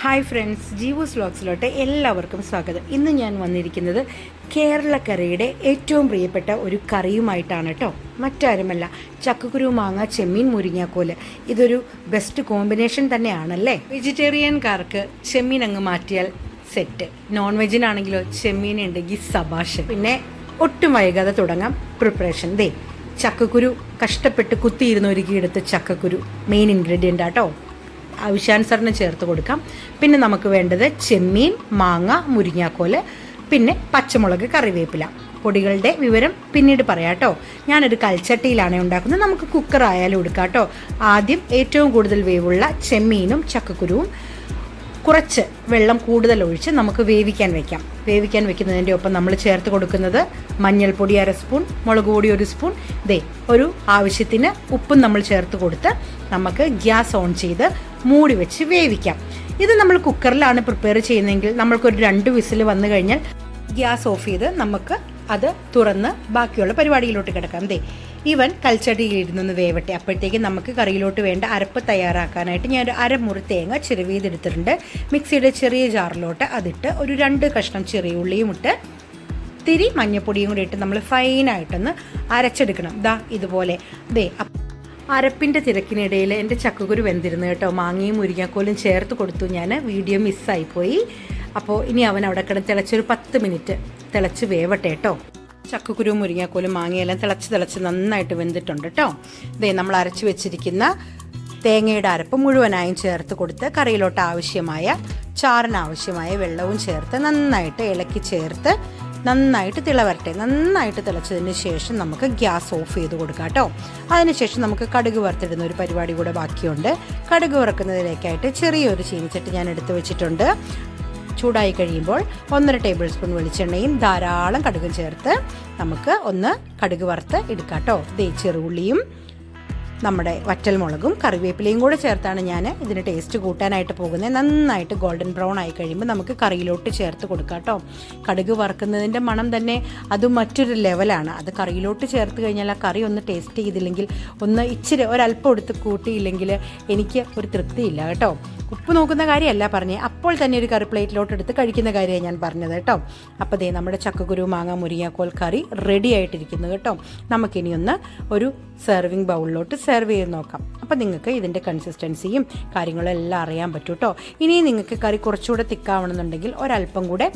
Hi friends ജീവോസ് വ്ലോഗ്സിലോട്ട് എല്ലാവർക്കും സ്വാഗതം. ഇന്ന് ഞാൻ വന്നിരിക്കുന്നത് കേരളക്കറിയുടെ ഏറ്റവും പ്രിയപ്പെട്ട ഒരു കറിയുമായിട്ടാണ് കേട്ടോ മറ്റാരുമല്ല ചക്കക്കുരു മാങ്ങ ചെമ്മീൻ മുരിങ്ങാക്കോൽ. ഇതൊരു ബെസ്റ്റ് കോമ്പിനേഷൻ തന്നെയാണല്ലേ? വെജിറ്റേറിയൻകാർക്ക് ചെമ്മീൻ അങ്ങ് മാറ്റിയാൽ സെറ്റ് നോൺ വെജിനാണെങ്കിലോ ചെമ്മീൻ ഉണ്ടെങ്കിൽ സബാഷ് പിന്നെ ഒട്ടും വൈകാതെ തുടങ്ങാം പ്രിപ്പറേഷൻ ദേ ചക്കക്കുരു കഷ്ടപ്പെട്ട് കുത്തിയിരുന്ന് ഒരുക്കിയെടുത്ത ചക്കക്കുരു മെയിൻ ഇൻഗ്രീഡിയന്റ് ആട്ടോ ആവശ്യാനുസരണം ചേർത്ത് കൊടുക്കാം. പിന്നെ നമുക്ക് വേണ്ടത് ചെമ്മീൻ മാങ്ങ മുരിങ്ങാക്കോൽ പിന്നെ പച്ചമുളക് കറിവേപ്പില. പൊടികളുടെ വിവരം പിന്നീട് പറയാം കേട്ടോ. ഞാനൊരു കൽച്ചട്ടിയിലാണ് ഉണ്ടാക്കുന്നത്. നമുക്ക് കുക്കർ ആയാലും എടുക്കാം കേട്ടോ. ആദ്യം ഏറ്റവും കൂടുതൽ വേവുള്ള ചെമ്മീനും ചക്കക്കുരുവും കുറച്ച് വെള്ളം കൂടുതൽ ഒഴിച്ച് നമുക്ക് വേവിക്കാൻ വെക്കാം. വേവിക്കാൻ വെക്കുന്നതിന്റെ ഒപ്പം നമ്മൾ ചേർത്ത് കൊടുക്കുന്നത് മഞ്ഞൾപ്പൊടി അര സ്പൂൺ മുളക് പൊടി ഒരു സ്പൂൺ. ദേ ഒരു ആവശ്യത്തിന് ഉപ്പും നമ്മൾ ചേർത്ത് കൊടുത്ത് നമുക്ക് ഗ്യാസ് ഓൺ ചെയ്ത് മൂടി വെച്ച് വേവിക്കാം. ഇത് നമ്മൾ കുക്കറിലാണ് പ്രിപ്പയർ ചെയ്യുന്നതെങ്കിൽ നമ്മൾക്കൊരു രണ്ട് വിസിൽ വന്നു കഴിഞ്ഞാൽ ഗ്യാസ് ഓഫ് ചെയ്ത് നമുക്ക് അത് തുറന്ന് ബാക്കിയുള്ള പരിപാടിയിലോട്ട് കിടക്കാം. ദേ ഇവൻ കൽച്ചടിയിൽ ഇരുന്നൊന്ന് വേവട്ടെ. അപ്പോഴത്തേക്ക് നമുക്ക് കറിയിലോട്ട് വേണ്ട അരപ്പ് തയ്യാറാക്കാനായിട്ട് ഞാൻ ഒരു അരമുറി തേങ്ങ ചിരവിയതെടുത്തിട്ടുണ്ട്. മിക്സിയുടെ ചെറിയ ജാറിലോട്ട് അതിട്ട് ഒരു രണ്ട് കഷ്ണം ചെറിയ ഉള്ളിയും ഇട്ട് തിരി മഞ്ഞപ്പൊടിയും കൂടി ഇട്ട് നമ്മൾ ഫൈനായിട്ടൊന്ന് അരച്ചെടുക്കണം. ദാ ഇതുപോലെ. ദേ അരപ്പിന്റെ തിരക്കിനിടയിൽ എന്റെ ചക്കക്കുരു വെന്തിരുന്നു കേട്ടോ. മാങ്ങയും മുരിങ്ങാക്കോലും ചേർത്ത് കൊടുത്തു. ഞാൻ വീഡിയോ മിസ്സായിപ്പോയി അപ്പോൾ ഇനി അവൻ അവിടെ കിടന്ന് തിളച്ചൊരു പത്ത് മിനിറ്റ് തിളച്ച് വേവട്ടെ കേട്ടോ ചക്കക്കുരു മുരിങ്ങാക്കോലും മാങ്ങയെല്ലാം തിളച്ച് തിളച്ച് നന്നായിട്ട് വെന്തിട്ടുണ്ട് കേട്ടോ ഇതേ നമ്മൾ അരച്ച് വെച്ചിരിക്കുന്ന തേങ്ങയുടെ അരപ്പ് മുഴുവനായും ചേർത്ത് കൊടുത്ത് കറിയിലോട്ട് ആവശ്യമായ ചാറിനാവശ്യമായ വെള്ളവും ചേർത്ത് നന്നായിട്ട് ഇളക്കി ചേർത്ത് നന്നായിട്ട് തിളവരട്ടെ. നന്നായിട്ട് തിളച്ചതിന് ശേഷം നമുക്ക് ഗ്യാസ് ഓഫ് ചെയ്ത് കൊടുക്കാം കേട്ടോ അതിനുശേഷം നമുക്ക് കടുക് വറുത്തിടുന്ന ഒരു പരിപാടി കൂടെ ബാക്കിയുണ്ട്. കടുക് വറുക്കുന്നതിലേക്കായിട്ട് ചെറിയൊരു ചീനിച്ചട്ടി ഞാൻ എടുത്തു വെച്ചിട്ടുണ്ട്. ചൂടായി കഴിയുമ്പോൾ ഒന്നര ടേബിൾ സ്പൂൺ വെളിച്ചെണ്ണയും ധാരാളം കടുകും ചേർത്ത് നമുക്ക് ഒന്ന് കടുക് വറുത്ത് എടുക്കാം കേട്ടോ ദേ ചെറുള്ളിയും നമ്മുടെ വറ്റൽമുളകും കറിവേപ്പിലയും കൂടെ ചേർത്താണ് ഞാൻ ഇതിന് ടേസ്റ്റ് കൂട്ടാനായിട്ട് പോകുന്നത്. നന്നായിട്ട് ഗോൾഡൻ ബ്രൗൺ ആയി കഴിയുമ്പോൾ നമുക്ക് കറിയിലോട്ട് ചേർത്ത് കൊടുക്കാം കേട്ടോ കടുക് വറുക്കുന്നതിന്റെ മണം തന്നെ അത് മറ്റൊരു ലെവലാണ് അത് കറിയിലോട്ട് ചേർത്ത് കഴിഞ്ഞാൽ ആ കറി ഒന്ന് ടേസ്റ്റ് ചെയ്തില്ലെങ്കിൽ ഒന്ന് ഇച്ചിരി ഒരല്പം എടുത്ത് കൂട്ടിയില്ലെങ്കിൽ എനിക്ക് ഒരു തൃപ്തിയില്ല കേട്ടോ. ഉപ്പ് നോക്കുന്ന കാര്യമല്ല പറഞ്ഞേ. അപ്പോൾ തന്നെ ഒരു കറി പ്ലേറ്റിലോട്ട് എടുത്ത് കഴിക്കുന്ന കാര്യമാണ് ഞാൻ പറഞ്ഞത് കേട്ടോ. അപ്പോൾ ദേ നമ്മുടെ ചക്കക്കുരു മാങ്ങ മുരിങ്ങാക്കോൽ കറി റെഡി ആയിട്ടിരിക്കുന്നു കേട്ടോ. നമുക്കിനിയൊന്ന് ഒരു സെർവിങ് ബൗളിലോട്ട് സെർവ് ചെയ്ത് നോക്കാം. അപ്പോൾ നിങ്ങൾക്ക് ഇതിന്റെ കൺസിസ്റ്റൻസിയും കാര്യങ്ങളും എല്ലാം അറിയാൻ പറ്റും കേട്ടോ. ഇനി നിങ്ങൾക്ക് കറി കുറച്ചുകൂടെ തിക്കാവണമെന്നുണ്ടെങ്കിൽ ഒരല്പം കൂടെ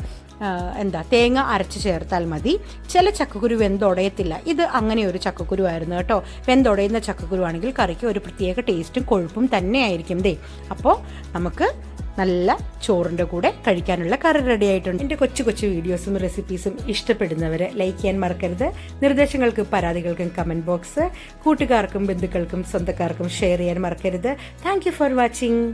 എന്താ തേങ്ങ അരച്ച് ചേർത്താൽ മതി. ചില ചക്കക്കുരു വെന്തുടയത്തില്ല. ഇത് അങ്ങനെ ഒരു ചക്കക്കുരു ആയിരുന്നു കേട്ടോ. വെന്തുടയുന്ന ചക്കക്കുരു ആണെങ്കിൽ കറിക്ക് ഒരു പ്രത്യേക ടേസ്റ്റും കൊഴുപ്പും തന്നെയായിരിക്കും ദേ. അപ്പോൾ നമുക്ക് നല്ല ചോറിന്റെ കൂടെ കഴിക്കാനുള്ള കറി റെഡി ആയിട്ടുണ്ട്. എന്റെ കൊച്ചു കൊച്ചു വീഡിയോസും റെസിപ്പീസും ഇഷ്ടപ്പെടുന്നവരെ ലൈക്ക് ചെയ്യാൻ മറക്കരുത്. നിർദ്ദേശങ്ങൾക്കും പരാതികൾക്കും കമന്റ് ബോക്സ് കൂട്ടുകാർക്കും ബന്ധുക്കൾക്കും സ്വന്തക്കാർക്കും ഷെയർ ചെയ്യാൻ മറക്കരുത്. Thank for watching